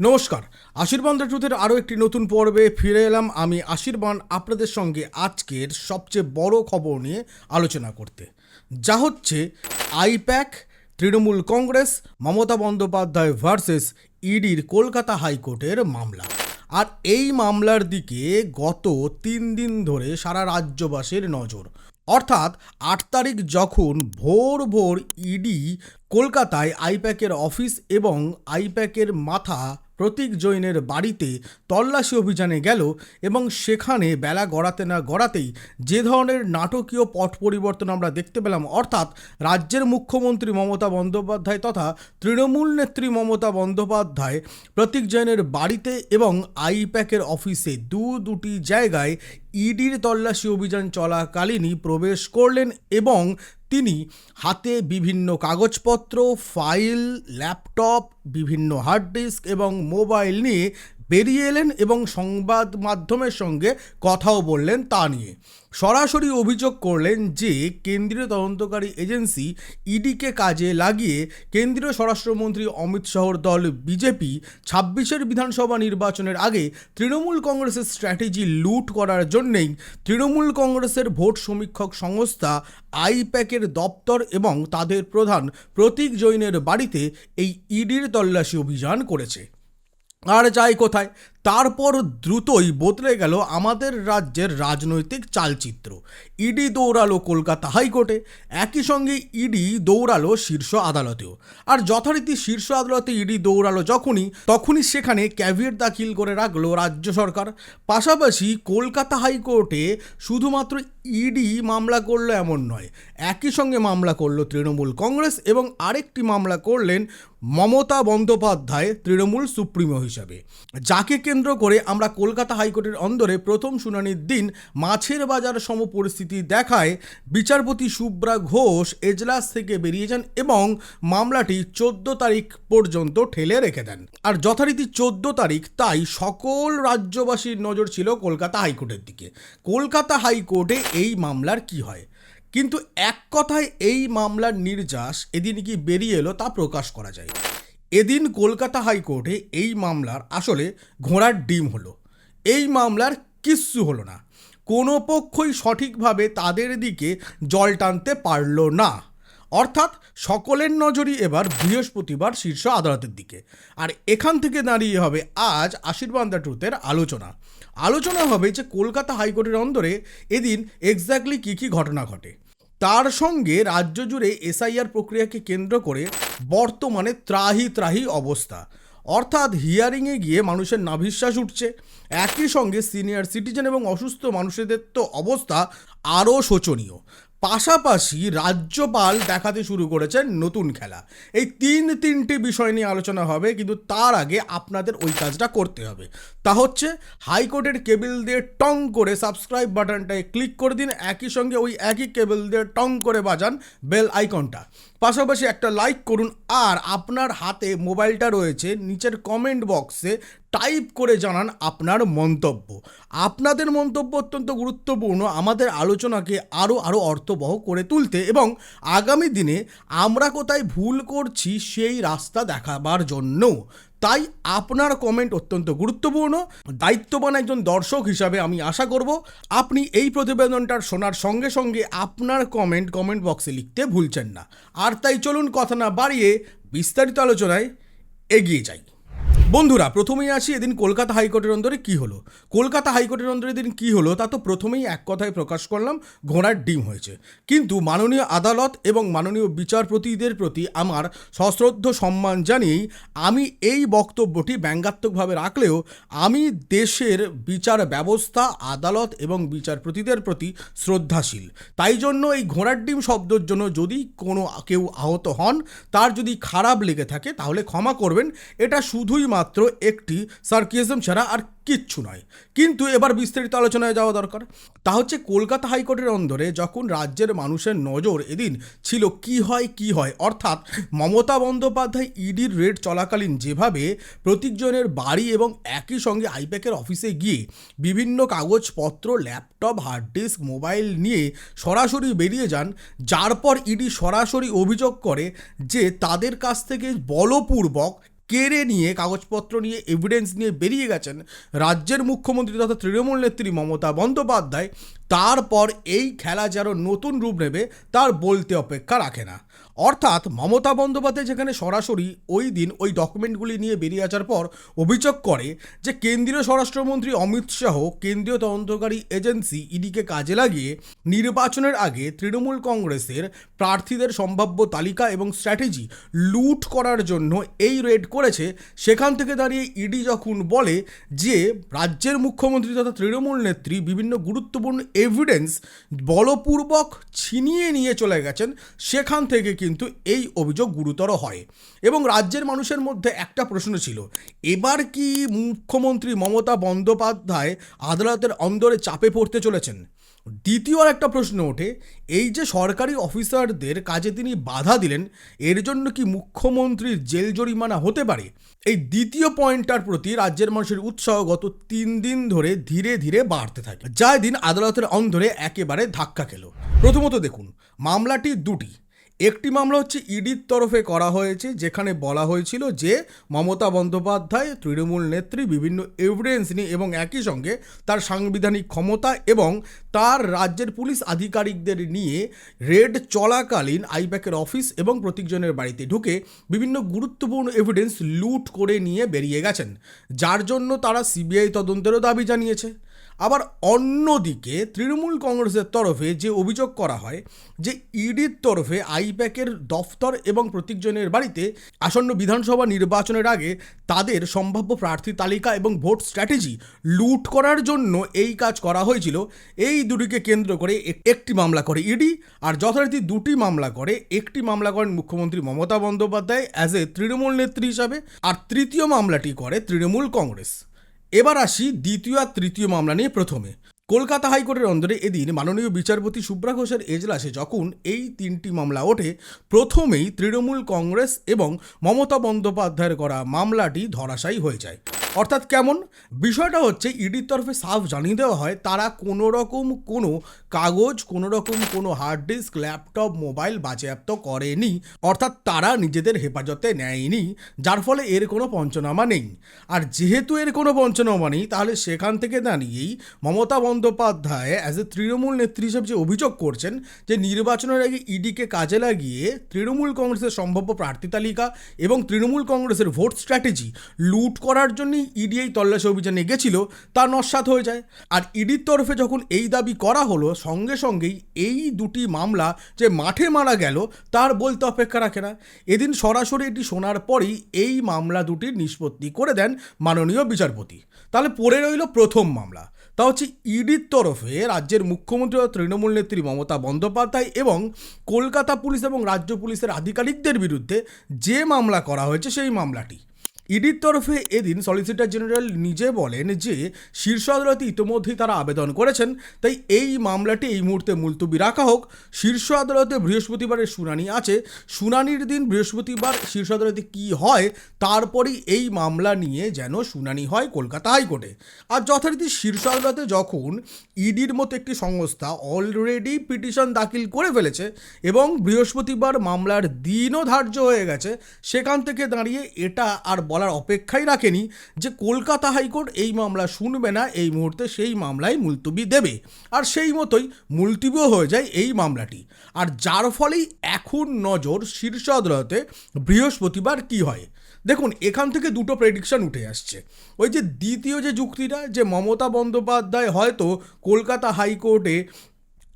নমস্কার। আশীর্বাদ ট্রুথের আরও একটি নতুন পর্বে ফিরে এলাম। আমি আশীর্বাদ আপনাদের সঙ্গে আজকের সবচেয়ে বড় খবর নিয়ে আলোচনা করতে। যা হচ্ছে আইপ্যাক, তৃণমূল কংগ্রেস, মমতা বন্দ্যোপাধ্যায় ভার্সেস ইডির কলকাতা হাইকোর্টের মামলা। আর এই মামলার দিকে গত তিন দিন ধরে সারা রাজ্যবাসীর নজর। অর্থাৎ আট তারিখ যখন ভোর ভোর ইডি কলকাতায় আইপ্যাকের অফিস এবং আইপ্যাকের মাথা প্রতীক জৈনের বাড়িতে তল্লাশি অভিযানে গেল এবং সেখানে বেলা গড়াতে না গড়াতেই যে ধরনের নাটকীয় পট পরিবর্তন আমরা দেখতে পেলাম, অর্থাৎ রাজ্যের মুখ্যমন্ত্রী মমতা বন্দ্যোপাধ্যায় তথা তৃণমূল নেত্রী মমতা বন্দ্যোপাধ্যায় প্রতীক জৈনের বাড়িতে এবং আইপ্যাকের অফিসে দু দুটি জায়গায় ইডির তল্লাশি অভিযান চলাকালীনই প্রবেশ করলেন এবং তিনি হাতে বিভিন্ন কাগজপত্র ফাইল ল্যাপটপ বিভিন্ন হার্ড ডিস্ক এবং মোবাইল নিয়ে বেরিয়ে এলেন এবং সংবাদ মাধ্যমের সঙ্গে কথাও বললেন তা নিয়ে। সরাসরি অভিযোগ করলেন যে, কেন্দ্রীয় তদন্তকারী এজেন্সি ইডিকে কাজে লাগিয়ে কেন্দ্রীয় স্বরাষ্ট্রমন্ত্রী অমিত শাহর দল বিজেপি ছাব্বিশের বিধানসভা নির্বাচনের আগে তৃণমূল কংগ্রেসের স্ট্র্যাটেজি লুট করার জন্যেই তৃণমূল কংগ্রেসের ভোট সমীক্ষক সংস্থা আইপ্যাকের দপ্তর এবং তাদের প্রধান প্রতীক জৈনের বাড়িতে এই ইডির তল্লাশি অভিযান করেছে। আর যাই কোথায় তারপর দ্রুতই বদলে গেল আমাদের রাজ্যের রাজনৈতিক চালচিত্র। ইডি দৌড়ালো কলকাতা হাইকোর্টে, একই সঙ্গে ইডি দৌড়ালো শীর্ষ আদালতেও। আর যথারীতি শীর্ষ আদালতে ইডি দৌড়ালো যখনই, তখনই সেখানে ক্যাভিয়েট দাখিল করে রাখল রাজ্য সরকার। পাশাপাশি কলকাতা হাইকোর্টে শুধুমাত্র ইডি মামলা করল এমন নয়, একই সঙ্গে মামলা করল তৃণমূল কংগ্রেস এবং আরেকটি মামলা করলেন মমতা বন্দ্যোপাধ্যায় তৃণমূল সুপ্রিমো হিসাবে। যাকে কেন্দ্র করে আমরা কলকাতা হাইকোর্টের অন্দরে প্রথম শুনানির দিন মাছের বাজার সম পরিস্থিতি দেখায় বিচারপতি সুব্রা ঘোষ এজলাস থেকে বেরিয়ে যান এবং মামলাটি চোদ্দ তারিখ পর্যন্ত ঠেলে রেখে দেন। আর যথারীতি চোদ্দ তারিখ তাই সকল রাজ্যবাসীর নজর ছিল কলকাতা হাইকোর্টের দিকে। কলকাতা হাইকোর্টে এই মামলার কি হয়? কিন্তু এক কথায় এই মামলার নির্যাস এদিন কি বেরিয়ে এলো তা প্রকাশ করা যায়। এদিন কলকাতা হাইকোর্টে এই মামলার আসলে ঘোড়ার ডিম হলো। এই মামলার কিচ্ছু হলো না। কোনো পক্ষই সঠিকভাবে তাদের দিকে জল টানতে পারল না। অর্থাৎ সকলের নজরই এবার বৃহস্পতিবার শীর্ষ আদালতের দিকে। আর এখান থেকে দাঁড়িয়ে হবে আজ আশীর্বাদ ট্রুথের আলোচনা। আলোচনা হবে যে কলকাতা হাইকোর্টের অন্দরে এদিন এক্স্যাক্টলি কী কী ঘটনা ঘটে। তার সঙ্গে রাজ্য জুড়ে এসআইআর প্রক্রিয়াকে কেন্দ্র করে বর্তমানে ত্রাহি ত্রাহি অবস্থা। অর্থাৎ হিয়ারিংয়ে গিয়ে মানুষের নাভিশ্বাস উঠছে। একই সঙ্গে সিনিয়র সিটিজেন এবং অসুস্থ মানুষদের তো অবস্থা আরও শোচনীয়। পাশাপাশি রাজ্যপাল দেখাতে শুরু করেছেন নতুন খেলা। এই তিন তিনটি বিষয় নিয়ে আলোচনা হবে, কিন্তু তার আগে আপনাদের ওই কাজটা করতে হবে। তা হচ্ছে, হাইকোর্টের কেবিল দিয়ে টং করে সাবস্ক্রাইব বাটনটায় ক্লিক করে দিন। একই সঙ্গে ওই একই কেবিল দিয়ে টং করে বাজান বেল আইকনটা। পাশাপাশি একটা লাইক করুন, আর আপনার হাতে মোবাইলটা রয়েছে, নিচের কমেন্ট বক্সে টাইপ করে জানান আপনার মন্তব্য। আপনাদের মন্তব্য অত্যন্ত গুরুত্বপূর্ণ, আমাদের আলোচনাকে আরও আরও অর্থবহ করে তুলতে এবং আগামী দিনে আমরা কোথায় ভুল করছি, সেই রাস্তা দেখাবার জন্য তাই আপনার কমেন্ট অত্যন্ত গুরুত্বপূর্ণ। দায়িত্ববান একজন দর্শক হিসাবে আমি আশা করব আপনি এই প্রতিবেদনটার শোনার সঙ্গে সঙ্গে আপনার কমেন্ট কমেন্ট বক্সে লিখতে ভুলছেন না। আর তাই চলুন কথা না বাড়িয়ে বিস্তারিত আলোচনায় এগিয়ে যাই। বন্ধুরা, প্রথমেই আসি এদিন কলকাতা হাইকোর্টের অন্দরে কি হলো? কলকাতা হাইকোর্টের অন্দরে এদিন কি হলো? তা তো প্রথমেই এক কথায় প্রকাশ করলাম, ঘোড়ার ডিম হয়েছে। কিন্তু মাননীয় আদালত এবং মাননীয় বিচারপতিদের প্রতি আমার সশ্রদ্ধ সম্মান জানিয়েই আমি এই বক্তব্যটি ব্যঙ্গাত্মকভাবে রাখলেও আমি দেশের বিচার ব্যবস্থা, আদালত এবং বিচারপতিদের প্রতি শ্রদ্ধাশীল। তাই জন্য এই ঘোড়ার ডিম শব্দের জন্য যদি কোনো কেউ আহত হন, তার যদি খারাপ লেগে থাকে, তাহলে ক্ষমা করবেন। এটা শুধুই মাত্র একটি সার্কিজম ছাড়া আর কিচ্ছু নয়। কিন্তু এবার বিস্তারিত আলোচনায় যাওয়া দরকার। তা হচ্ছে কলকাতা হাইকোর্টের অন্দরে যখন রাজ্যের মানুষের নজর এদিন ছিল কি হয় কি হয়, অর্থাৎ মমতা বন্দ্যোপাধ্যায় ইডির রেড চলাকালীন যেভাবে প্রতীকজনের বাড়ি এবং একই সঙ্গে আইপ্যাকের অফিসে গিয়ে বিভিন্ন কাগজপত্র, ল্যাপটপ, হার্ড ডিস্ক, মোবাইল নিয়ে সরাসরি বেরিয়ে যান, যার পর ইডি সরাসরি অভিযোগ করে যে তাদের কাছ থেকে বলপূর্বক কেড়ে নিয়ে, কাগজপত্র নিয়ে এভিডেন্স নিয়ে বেরিয়ে গেছেন রাজ্যের মুখ্যমন্ত্রী তথা তৃণমূল নেত্রী মমতা বন্দ্যোপাধ্যায়। তারপর এই খেলা যেন নতুন রূপ নেবে, তার বলতে অপেক্ষা রাখে না। অর্থাৎ মমতা বন্দ্যোপাধ্যায় যেখানে সরাসরি ওই দিন ওই ডকুমেন্টগুলি নিয়ে বেরিয়ে আসার পর অভিযোগ করে যে কেন্দ্রীয় স্বরাষ্ট্রমন্ত্রী অমিত শাহ কেন্দ্রীয় তদন্তকারী এজেন্সি ইডিকে কাজে লাগিয়ে নির্বাচনের আগে তৃণমূল কংগ্রেসের প্রার্থীদের সম্ভাব্য তালিকা এবং স্ট্র্যাটেজি লুট করার জন্য এই রেড করেছে। সেখান থেকে দাঁড়িয়ে ইডি যখন বলে যে রাজ্যের মুখ্যমন্ত্রী তথা তৃণমূল নেত্রী বিভিন্ন গুরুত্বপূর্ণ এভিডেন্স বলপূর্বক ছিনিয়ে নিয়ে চলে গেছেন, সেখান থেকে কিন্তু এই অভিযোগ গুরুতর হয়। এবং রাজ্যের মানুষের মধ্যে একটা প্রশ্ন ছিল, এবার কি মুখ্যমন্ত্রী মমতা বন্দ্যোপাধ্যায় আদালতের অন্দরে চাপে পড়তে চলেছেন? দ্বিতীয় একটা প্রশ্ন ওঠে, এই যে সরকারি অফিসারদের কাজে তিনি বাধা দিলেন, এর জন্য কি মুখ্যমন্ত্রীর জেল জরিমানা হতে পারে? এই দ্বিতীয় পয়েন্টটার প্রতি রাজ্যের মানুষের উৎসাহ গত তিন দিন ধরে ধীরে ধীরে বাড়তে থাকে। যা দিন আদালতের অন্দরে একেবারে ধাক্কা খেল। প্রথমত দেখুন, মামলাটি দুটি। একটি মামলা হচ্ছে ইডির তরফে করা হয়েছে, যেখানে বলা হয়েছিল যে মমতা বন্দ্যোপাধ্যায়, তৃণমূল নেত্রী, বিভিন্ন এভিডেন্স নিয়ে এবং একই সঙ্গে তার সাংবিধানিক ক্ষমতা এবং তার রাজ্যের পুলিশ আধিকারিকদের নিয়ে রেড চলাকালীন আইপ্যাকের অফিস এবং প্রতীকজনের বাড়িতে ঢুকে বিভিন্ন গুরুত্বপূর্ণ এভিডেন্স লুট করে নিয়ে বেরিয়ে গেছেন। যার জন্য তারা সিবিআই তদন্তেরও দাবি জানিয়েছে। আবার অন্যদিকে তৃণমূল কংগ্রেসের তরফে যে অভিযোগ করা হয় যে ইডির তরফে আইপ্যাকের দফতর এবং প্রতীকজনের বাড়িতে আসন্ন বিধানসভা নির্বাচনের আগে তাদের সম্ভাব্য প্রার্থী তালিকা এবং ভোট স্ট্র্যাটেজি লুট করার জন্য এই কাজ করা হয়েছিল। এই দুটিকে কেন্দ্র করে একটি মামলা করে ইডি আর যথারীতি দুটি মামলা করে একটি মামলা করেন মুখ্যমন্ত্রী মমতা বন্দ্যোপাধ্যায় অ্যাজ এ তৃণমূল নেত্রী হিসাবে আর তৃতীয় মামলাটি করে তৃণমূল কংগ্রেস। এবার আসি দ্বিতীয় আর তৃতীয় মামলা নিয়ে প্রথমে। কলকাতা হাইকোর্টের অন্দরে এদিন মাননীয় বিচারপতি সুব্রা ঘোষের এজলাসে যখন এই তিনটি মামলা ওঠে, প্রথমেই তৃণমূল কংগ্রেস এবং মমতা বন্দ্যোপাধ্যায়ের করা মামলাটি ধরাশায়ী হয়ে যায়। অর্থাৎ কেমন? বিষয়টা হচ্ছে, ইডির তরফে সাফ জানিয়ে দেওয়া হয়, তারা কোনো রকম কোনো কাগজ কোনো রকম কোনো হার্ড ডিস্ক, ল্যাপটপ, মোবাইল বাজেয়াপ্ত করেনি। অর্থাৎ তারা নিজেদের হেফাজতে নেয়নি, যার ফলে এর কোনো পঞ্চনামা নেই। আর যেহেতু এর কোনো পঞ্চনামা নেই, তাহলে সেখান থেকে দাঁড়িয়েই মমতা বন্দ্যোপাধ্যায় অ্যাজ এ তৃণমূল নেত্রী হিসেবে যে অভিযোগ করছেন যে নির্বাচনের আগে ইডিকে কাজে লাগিয়ে তৃণমূল কংগ্রেসের সম্ভাব্য প্রার্থী তালিকা এবং তৃণমূল কংগ্রেসের ভোট স্ট্র্যাটেজি লুট করার জন্যই ইডি এই তল্লাশি অভিযানে গেছিল, তা নস্বাত হয়ে যায়। আর ইডির তরফে যখন এই দাবি করা হলো, সঙ্গে সঙ্গেই এই দুটি মামলা যে মাঠে মারা গেল, তার বলতে অপেক্ষা রাখে না। এদিন সরাসরি এটি শোনার পরেই এই মামলা দুটির নিষ্পত্তি করে দেন মাননীয় বিচারপতি। তাহলে পড়ে রইল প্রথম মামলা। তা হচ্ছে ইডির তরফে রাজ্যের মুখ্যমন্ত্রী ও তৃণমূল নেত্রী মমতা বন্দ্যোপাধ্যায় এবং কলকাতা পুলিশ এবং রাজ্য পুলিশের আধিকারিকদের বিরুদ্ধে যে মামলা করা হয়েছে সেই মামলাটি। ইডির তরফে এদিন সলিসিটর জেনারেল নিজে বলেন যে, শীর্ষ আদালতে ইতিমধ্যেই তারা আবেদন করেছেন, তাই এই মামলাটি এই মুহূর্তে মুলতবি রাখা হোক। শীর্ষ আদালতে বৃহস্পতিবারের শুনানি আছে। শুনানির দিন বৃহস্পতিবার শীর্ষ আদালতে কী হয়, তারপরেই এই মামলা নিয়ে যেন শুনানি হয় কলকাতা হাইকোর্টে। আর যথারীতি শীর্ষ আদালতে যখন ইডির মতো একটি সংস্থা অলরেডি পিটিশন দাখিল করে ফেলেছে এবং বৃহস্পতিবার মামলার দিনও ধার্য হয়ে গেছে, সেখান থেকে দাঁড়িয়ে এটা আর বলার অপেক্ষাই রাখেনি যে কলকাতা হাইকোর্ট এই মামলা শুনবে না, এই মুহূর্তে সেই মামলায় মুলতবি দেবে। আর সেই মতোই মুলতবিও হয়ে যায় এই মামলাটি। আর যার ফলেই এখন নজর শীর্ষ আদালতে বৃহস্পতিবার কি হয়। দেখুন, এখান থেকে দুটো প্রেডিকশন উঠে আসছে। ওই যে দ্বিতীয় যে যুক্তিটা, যে মমতা বন্দ্যোপাধ্যায় হয়তো কলকাতা হাইকোর্টে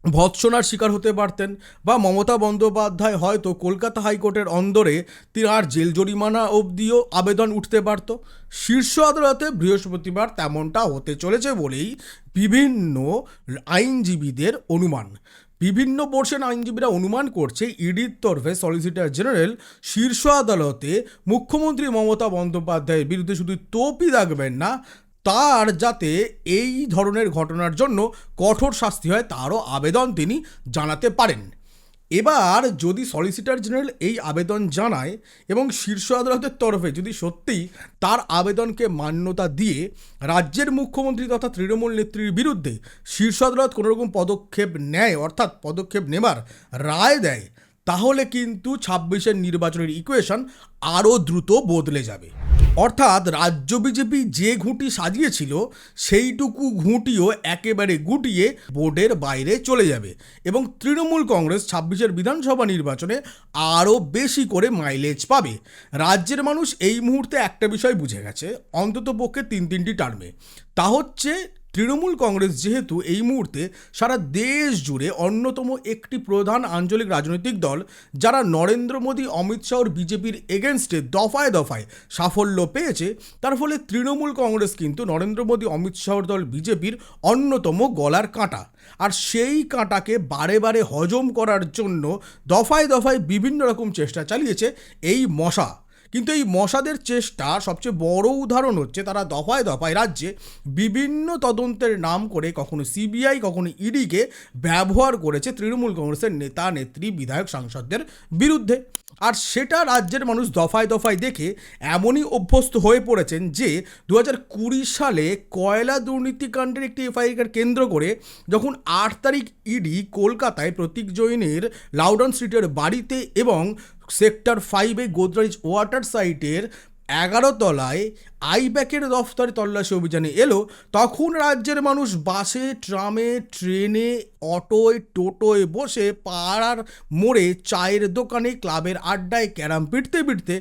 ভৎসনার শিকার হতে পারতেন বা মমতা বন্দ্যোপাধ্যায় হয়তো কলকাতা হাইকোর্টের অন্দরে তার জেল জরিমানা অবধিও আবেদন উঠতে পারত। শীর্ষ আদালতে বৃহস্পতিবার তেমনটা হতে চলেছে বলেই বিভিন্ন আইনজীবীদের অনুমান। বিভিন্ন পোর্শন আইনজীবীরা অনুমান করছে, ইডির তরফে সলিসিটর জেনারেল শীর্ষ আদালতে মুখ্যমন্ত্রী মমতা বন্দ্যোপাধ্যায়ের বিরুদ্ধে শুধু তোপই রাখবেন না তার যাতে এই ধরনের ঘটনার জন্য কঠোর শাস্তি হয়, তারও আবেদন তিনি জানাতে পারেন। এবার যদি সলিসিটর জেনারেল এই আবেদন জানায় এবং শীর্ষ আদালতের তরফে যদি সত্যিই তার আবেদনকে মান্যতা দিয়ে রাজ্যের মুখ্যমন্ত্রী তথা তৃণমূল নেত্রীর বিরুদ্ধে শীর্ষ আদালত কোনোরকম পদক্ষেপ নেয়, অর্থাৎ পদক্ষেপ নেবার রায় দেয়, তাহলে কিন্তু ছাব্বিশের নির্বাচনের ইকুয়েশন আরও দ্রুত বদলে যাবে। অর্থাৎ রাজ্য বিজেপি যে ঘুঁটি সাজিয়েছিল, সেইটুকু ঘুঁটিও একেবারে গুটিয়ে বোর্ডের বাইরে চলে যাবে এবং তৃণমূল কংগ্রেস ছাব্বিশের বিধানসভা নির্বাচনে আরও বেশি করে মাইলেজ পাবে। রাজ্যের মানুষ এই মুহূর্তে একটা বিষয় বুঝে গেছে অন্তত পক্ষে তিন তিনটি টার্মে তা হচ্ছে তৃণমূল কংগ্রেস যেহেতু এই মুহূর্তে সারা দেশ জুড়ে অন্যতম একটি প্রধান আঞ্চলিক রাজনৈতিক দল, যারা নরেন্দ্র মোদী, অমিত শাহর বিজেপির এগেনস্টে দফায় দফায় সাফল্য পেয়েছে, তার ফলে তৃণমূল কংগ্রেস কিন্তু নরেন্দ্র মোদী, অমিত শাহর দল, বিজেপির অন্যতম গলার কাঁটা। আর সেই কাঁটাকে বারে বারে হজম করার জন্য দফায় দফায় বিভিন্ন রকম চেষ্টা চালিয়েছে এই মশা। কিন্তু এই মশাদের চেষ্টা সবচেয়ে বড় উদাহরণ হচ্ছে তারা দফায় দফায় রাজ্যে বিভিন্ন তদন্তের নাম করে কখনো সিবিআই, কখনো ইডিকে ব্যবহার করেছে তৃণমূল কংগ্রেসের নেতা, নেত্রী, বিধায়ক, সাংসদদের বিরুদ্ধে। আর সেটা রাজ্যের মানুষ দফায় দফায় দেখে এমনই অভ্যস্ত হয়ে পড়েছেন যে দু কুড়ি সালে কয়লা দুর্নীতিকাণ্ডের একটি এফআইআর কেন্দ্র করে যখন আট তারিখ ইডি কলকাতায় প্রতীক জৈনের লাউডন স্ট্রিটের বাড়িতে এবং সেক্টর ফাইভে গোদরেজ ওয়াটার সাইটের এগারো তলায় আইব্যাকের দফতরে তল্লাশি অভিযানে এলো, তখন রাজ্যের মানুষ বাসে, ট্রামে, ট্রেনে অটোয়, টোটোয় বসে পাড়ার মোড়ে চায়ের দোকানে, ক্লাবের আড্ডায়, ক্যারাম পিটতে পিটতে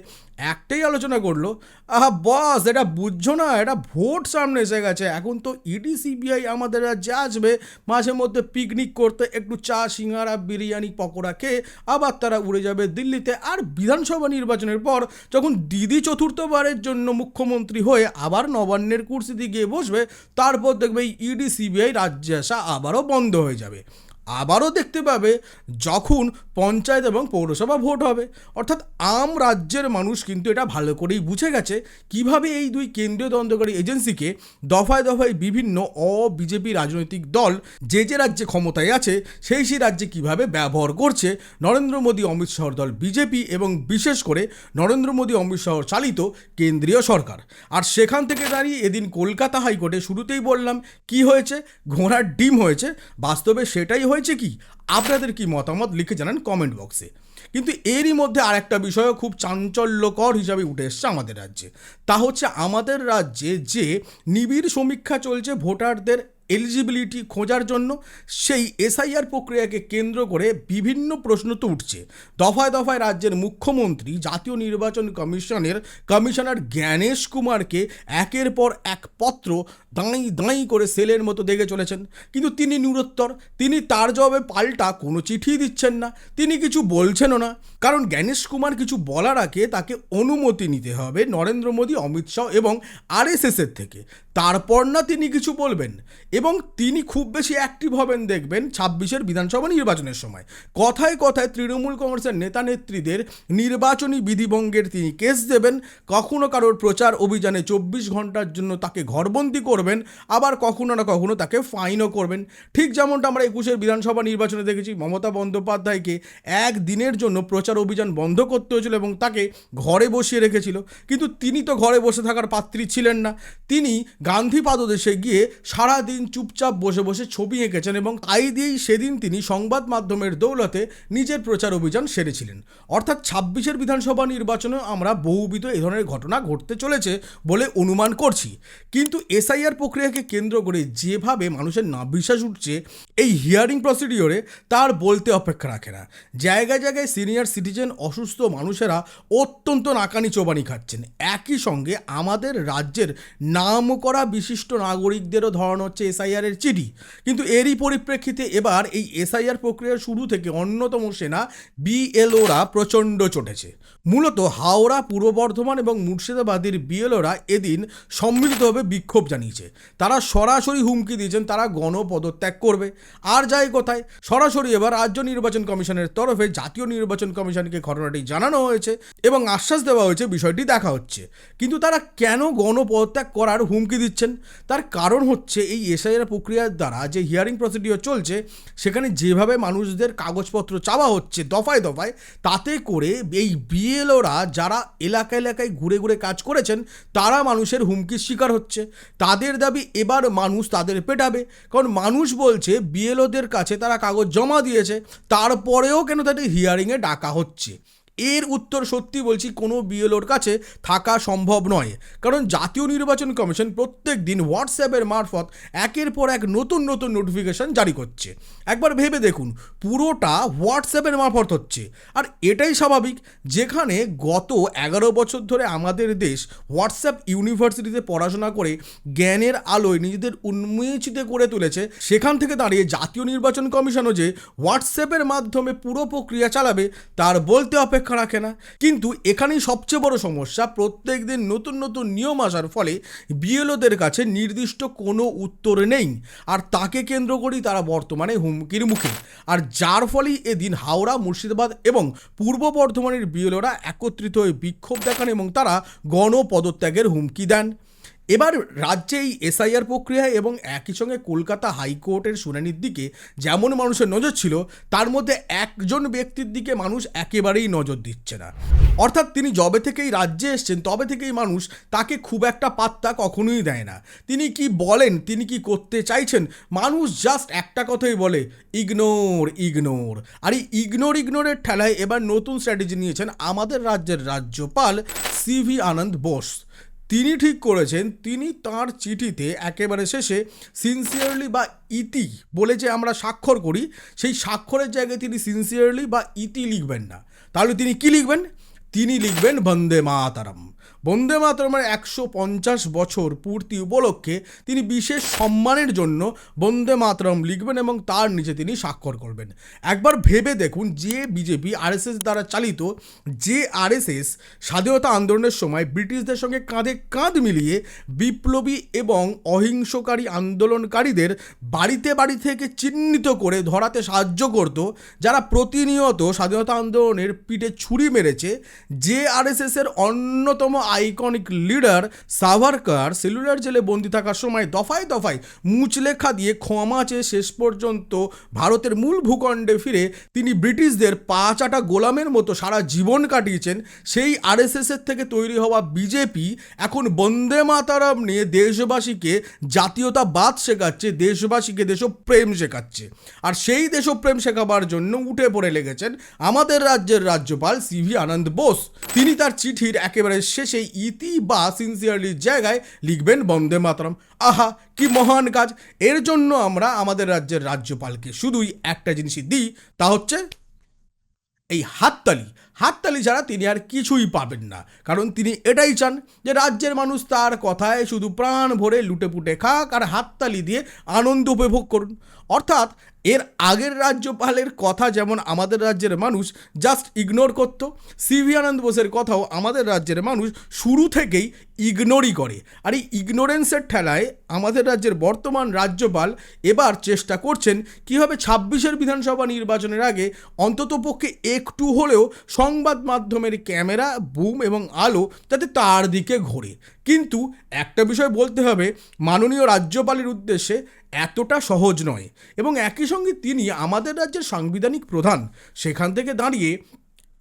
একটাই আলোচনা করল, আহা, বস, এটা বুঝছ না, এটা ভোট সামনে এসে গেছে। এখন তো ইডি সিবিআই আমাদের রাজ্যে আসবে, মাঝে মধ্যে পিকনিক করতে একটু চা, সিঙ্গারা, বিরিয়ানি, পকোড়া খেয়ে আবার তারা উড়ে যাবে দিল্লিতে। আর বিধানসভা নির্বাচনের পর যখন দিদি চতুর্থবারের জন্য মুখ্যমন্ত্রী হয়ে আবার নবান্নের কুর্সিতে গিয়ে বসবে, তারপর দেখবে ইডি সিবিআই রাজ্যে আসা আবারও বন্ধ হয়ে যাবে। llave. আবারও দেখতে পাবে যখন পঞ্চায়েত এবং পৌরসভা ভোট হবে। অর্থাৎ আম রাজ্যের মানুষ কিন্তু এটা ভালো করেই বুঝে গেছে কীভাবে এই দুই কেন্দ্রীয় তদন্তকারী এজেন্সিকে দফায় দফায় বিভিন্ন অ বিজেপি রাজনৈতিক দল যে যে রাজ্যে ক্ষমতায় আছে, সেই সেই রাজ্যে কীভাবে ব্যবহার করছে, নরেন্দ্র মোদী, অমিত শাহর দল বিজেপি এবং বিশেষ করে নরেন্দ্র মোদী, অমিত শাহর চালিত কেন্দ্রীয় সরকার। আর সেখান থেকে দাঁড়িয়ে এদিন কলকাতা হাইকোর্টে শুরুতেই বললাম, কি হয়েছে? ঘোড়ার ডিম হয়েছে? বাস্তবে সেটাই হয়েছে। কি? আপনাদের কি মতামত? লিখে জানান কমেন্ট বক্সে কিন্তু এরই মধ্যে আর একটা বিষয়ও খুব চাঞ্চল্যকর হিসাবে উঠে এসছে আমাদের রাজ্যে। তা হচ্ছে আমাদের রাজ্যে যে নিবিড় সমীক্ষা চলছে ভোটারদের এলিজিবিলিটি খোঁজার জন্য সেই এসআইআর প্রক্রিয়াকে কেন্দ্র করে বিভিন্ন প্রশ্ন তো উঠছে। দফায় দফায় রাজ্যের মুখ্যমন্ত্রী, জাতীয় নির্বাচন কমিশনের কমিশনার জ্ঞানেশ কুমারকে একের পর এক পত্র দাঁই দাঁই করে সেলের মতো দেখে চলেছেন। কিন্তু তিনি নিরুত্তর, তিনি তার জবাবে পাল্টা কোনো চিঠি দিচ্ছেন না, তিনি কিছু বলছেনও না। কারণ জ্ঞানেশ কুমার কিছু বলার আগে তাকে অনুমতি নিতে হবে নরেন্দ্র মোদী, অমিত শাহ এবং আরএসএসের থেকে। তারপর না তিনি কিছু বলবেন। এবং তিনি খুব বেশি অ্যাক্টিভ হবেন দেখবেন ছাব্বিশের বিধানসভা নির্বাচনের সময়। কথায় কথায় তৃণমূল কংগ্রেসের নেতা নেত্রীদের নির্বাচনী বিধিভঙ্গের তিনি কেস দেবেন, কখনো কারোর প্রচার অভিযানে চব্বিশ ঘণ্টার জন্য তাকে ঘরবন্দি করবেন, আবার কখনো না কখনো তাকে ফাইনও করবেন। ঠিক যেমনটা আমরা একুশের বিধানসভা নির্বাচনে দেখেছি, মমতা বন্দ্যোপাধ্যায়কে এক দিনের জন্য প্রচার অভিযান বন্ধ করতে হয়েছিল এবং তাকে ঘরে বসিয়ে রেখেছিল। কিন্তু তিনি তো ঘরে বসে থাকার পাত্রী ছিলেন না। তিনি গান্ধী পাদদেশে গিয়ে সারাদিন চুপচাপ বসে বসে ছবি এঁকেছেন এবং তাই দিয়েই সেদিন তিনি সংবাদ মাধ্যমের দৌলতে নিজের প্রচার অভিযান সেরেছিলেন। অর্থাৎ ছাব্বিশের বিধানসভা নির্বাচনে আমরা বহুবিধ এ ধরনের ঘটনা ঘটতে চলেছে বলে অনুমান করছি। কিন্তু এসআইআর প্রক্রিয়াকে কেন্দ্র করে যেভাবে মানুষের না বিশ্বাস উঠছে, এই হিয়ারিং প্রসিডিওরে তার বলতে অপেক্ষা রাখে না। জায়গায় জায়গায় সিনিয়র সিটিজেন অসুস্থ মানুষেরা অত্যন্ত নাকানি চোবানি খাচ্ছেন। একই সঙ্গে আমাদের রাজ্যের নাম করা বিশিষ্ট নাগরিকদেরও ধরানো হচ্ছে এসআইআর এর চিঠি। কিন্তু এরই পরিপ্রেক্ষিতে এবার এই এসআইআর প্রক্রিয়ার শুরু থেকে অন্যতম সেনা বিএলওরা প্রচণ্ড চটেছে। মূলত হাওড়া, পূর্ব বর্ধমান এবং মুর্শিদাবাদের বিএলওরা এদিন সম্মিলিতভাবে বিক্ষোভ জানিয়েছে। তারা সরাসরি হুমকি দিয়েছেন, তারা গণপদত্যাগ করবে। আর যাই কোথায়, সরাসরি এবার রাজ্য নির্বাচন কমিশনের তরফে জাতীয় নির্বাচন কমিশনকে ঘটনাটি জানানো হয়েছে এবং আশ্বাস দেওয়া হয়েছে, বিষয়টি দেখা হচ্ছে। কিন্তু তারা কেন গণপদত্যাগ করার হুমকি দিচ্ছেন? তার কারণ হচ্ছে এই এসআই এসআইআর প্রক্রিয়ার দ্বারা যে হিয়ারিং প্রসিডিওর চলছে, সেখানে যেভাবে মানুষদের কাগজপত্র চাওয়া হচ্ছে দফায় দফায়, তাতে করে এই বিএলওরা যারা এলাকা এলাকায় ঘুরে ঘুরে কাজ করেছেন, তারা মানুষের হুমকির শিকার হচ্ছে। তাদের দাবি এবার মানুষ তাদের পেটাবে। কারণ মানুষ বলছে বিএলওদের কাছে তারা কাগজ জমা দিয়েছে, তারপরেও কেন তাদের হিয়ারিংয়ে ডাকা হচ্ছে? এর উত্তর সত্যি বলছি কোনো বিএলওর কাছে থাকা সম্ভব নয়। কারণ জাতীয় নির্বাচন কমিশন প্রত্যেক দিন হোয়াটসঅ্যাপের মারফত একের পর এক নতুন নতুন নোটিফিকেশন জারি করছে। একবার ভেবে দেখুন, পুরোটা হোয়াটসঅ্যাপের মারফত হচ্ছে। আর এটাই স্বাভাবিক, যেখানে গত এগারো বছর ধরে আমাদের দেশ হোয়াটসঅ্যাপ ইউনিভার্সিটিতে পড়াশোনা করে জ্ঞানের আলোয় নিজেদের উন্মোচিত করে তুলেছে। সেখান থেকে দাঁড়িয়ে জাতীয় নির্বাচন কমিশনও যে হোয়াটসঅ্যাপের মাধ্যমে পুরো প্রক্রিয়া চালাবে, তার বলতে অপেক্ষা রাখে না কিন্তু এখানেই সবচেয়ে বড় সমস্যা, প্রত্যেক দিন নতুন নতুন নিয়ম আসার ফলে বিএলওদের কাছে নির্দিষ্ট কোনো উত্তর নেই। আর তাকে কেন্দ্র করেই তারা বর্তমানে হুমকির মুখে। আর যার ফলেই এদিন হাওড়া, মুর্শিদাবাদ এবং পূর্ব বর্ধমানের বিএলওরা একত্রিত হয়ে বিক্ষোভ দেখান এবং তারা গণপদত্যাগের হুমকি দেন। এবার রাজ্যে এই এসআইআর প্রক্রিয়া এবং একই সঙ্গে কলকাতা হাইকোর্টের শুনানির দিকে যেমন মানুষের নজর ছিল, তার মধ্যে একজন ব্যক্তির দিকে মানুষ একেবারেই নজর দিচ্ছে না। অর্থাৎ তিনি যবে থেকেই রাজ্যে এসছেন, তবে থেকেই মানুষ তাকে খুব একটা পাত্তা কখনোই দেয় না। তিনি কি বলেন, তিনি কি করতে চাইছেন? মানুষ জাস্ট একটা কথাই বলে ইগনোর ইগনোর আর এই ইগনোর ইগনোরের ঠেলায় এবার নতুন স্ট্র্যাটেজি নিয়েছেন আমাদের রাজ্যের রাজ্যপাল সিভি আনন্দ বোস। তিনি ঠিক করেছেন, তিনি তার চিঠিতে একেবারে শেষে সিনসিয়ারলি বা ইতি বলে যে আমরা স্বাক্ষর করি, সেই স্বাক্ষরের জায়গায় তিনি সিনসিয়ারলি বা ইতি লিখবেন না। তাহলে তিনি কি লিখবেন? তিনি লিখবেন বন্দে মাতারাম বন্দে মাতরমের একশো পঞ্চাশ বছর পূর্তি উপলক্ষে তিনি বিশেষ সম্মানের জন্য বন্দে মাতরম লিখবেন এবং তার নিচে তিনি স্বাক্ষর করবেন। একবার ভেবে দেখুন যে বিজেপি আরএসএস দ্বারা চালিত যে আরএসএস স্বাধীনতা আন্দোলনের সময় ব্রিটিশদের সঙ্গে কাঁধে কাঁধ মিলিয়ে বিপ্লবী এবং অহিংসকারী আন্দোলনকারীদের বাড়িতে বাড়ি থেকে চিহ্নিত করে ধরাতে সাহায্য করত, যারা প্রতিনিয়ত স্বাধীনতা আন্দোলনের পিঠে ছুরি মেরেছে, যে আরএসএসের অন্যতম আইকনিক লিডার সাভারকার সেলুলার জেলে বন্দি থাকার সময় দফায় দফায় মুচলেখা দিয়ে ক্ষমা চেয়ে শেষ পর্যন্ত ভারতের মূল ভূখণ্ডে ফিরে তিনি ব্রিটিশদের পা চাটা গোলামের মতো সারা জীবন কাটিয়েছেন। সেই আরএসএসের থেকে তৈরি হওয়া বিজেপি এখন বন্দে মাতারাম নিয়ে দেশবাসীকে জাতীয়তাবাদ শেখাচ্ছে, দেশবাসীকে দেশপ্রেম শেখাচ্ছে। আর সেই দেশপ্রেম শেখাবার জন্য উঠে পড়ে লেগেছেন আমাদের রাজ্যের রাজ্যপাল সিভি আনন্দ বোস। তিনি তার চিঠির একেবারে শেষে ইতি বা সিনসিয়ারলির জায়গায় লিখবেন বন্দে মাতরম। আহা, কি মহান কাজ। এর জন্য আমরা আমাদের রাজ্যের রাজ্যপালকে শুধুই একটা জিনিসই দিই, তা হচ্ছে এই হাততালি। হাততালি ছাড়া তিনি আর কিছুই পাবেন না। কারণ তিনি এটাই চান যে রাজ্যের মানুষ তার কথায় শুধু প্রাণ ভরে লুটেপুটে খাক আর হাততালি দিয়ে আনন্দ উপভোগ করুন। অর্থাৎ এর আগের রাজ্যপালের কথা যেমন আমাদের রাজ্যের মানুষ জাস্ট ইগনোর করত সিভি আনন্দ বোসের কথাও আমাদের রাজ্যের মানুষ শুরু থেকেই ইগনোরই করে। আর এই ইগনোরেন্সের ঠেলায় আমাদের রাজ্যের বর্তমান রাজ্যপাল এবার চেষ্টা করছেন কীভাবে ছাব্বিশের বিধানসভা নির্বাচনের আগে অন্ততপক্ষে একটু হলেও সংবাদ মাধ্যমের ক্যামেরা, বুম এবং আলো যাতে তার দিকে ঘোরে। কিন্তু একটা বিষয় বলতে হবে, মাননীয় রাজ্যপালের উদ্দেশ্যে এতটা সহজ নয়। এবং একই সঙ্গে তিনি আমাদের রাজ্যের সাংবিধানিক প্রধান। সেখান থেকে দাঁড়িয়ে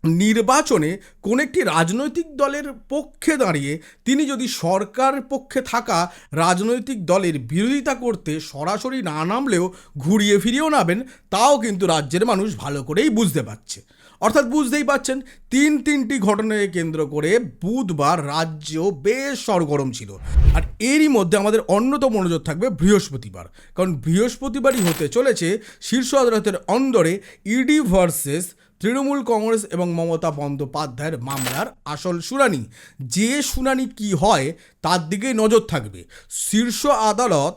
নির্বাচনে কোন একটি রাজনৈতিক দলের পক্ষে দাঁড়িয়ে তিনি যদি সরকার পক্ষে থাকা রাজনৈতিক দলের বিরোধিতা করতে সরাসরি না নামলেও ঘুরিয়ে ফিরিয়েও নামেন, তাও কিন্তু রাজ্যের মানুষ ভালো করেই বুঝতে পারছে। অর্থাৎ বুঝতেই পাচ্ছেন, তিন তিনটি ঘটনাকে কেন্দ্র করে বুধবার রাজ্য বেশ সরগরম ছিল। আর এরই মধ্যে আমাদের অন্যতম মনোযোগ থাকবে বৃহস্পতিবার। কারণ বৃহস্পতিবারই হতে চলেছে শীর্ষ আদালতের অন্দরে ইডি ভার্সেস তৃণমূল কংগ্রেস এবং মমতা বন্দ্যোপাধ্যায়ের মামলার আসল শুনানি। যে শুনানি কি হয়, তার দিকেই নজর থাকবে। শীর্ষ আদালত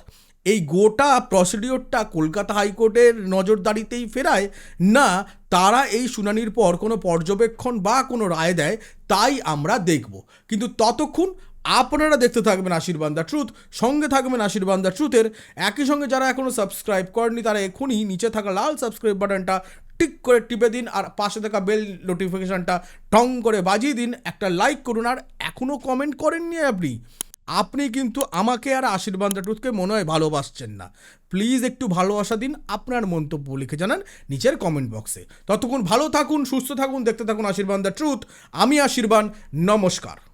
এই গোটা প্রসিডিওরটা কলকাতা হাইকোর্টের নজরদারিতেই ফেরায়, না তারা এই শুনানির পর কোনো পর্যবেক্ষণ বা কোনো রায় দেয়, তাই আমরা দেখব। কিন্তু ততক্ষণ আপনারা দেখতে থাকবেন আশীর্বাদ দ্য ট্রুথ সঙ্গে থাকবেন আশীর্বাদ দ্য ট্রুথের একই সঙ্গে যারা এখনও সাবস্ক্রাইব করেননি, তারা এখনই নিচে থাকা লাল সাবস্ক্রাইব বাটনটা টিক করে টিপে দিন আর পাশে থাকা বেল নোটিফিকেশানটা টং করে বাজিয়ে দিন। একটা লাইক করুন আর এখনও কমেন্ট করেননি আপনি। আপনি কিন্তু আমাকে আর আশীর্বাদ টুথকে মনে হয় ভালোবাসছেন না। প্লিজ একটু ভালোবাসা দিন, আপনার মন্তব্য লিখে জানান নিচের কমেন্ট বক্সে ততক্ষণ ভালো থাকুন, সুস্থ থাকুন, দেখতে থাকুন আশীর্বাদ দ্য ট্রুথ। আমি আশীর্বাদ, নমস্কার।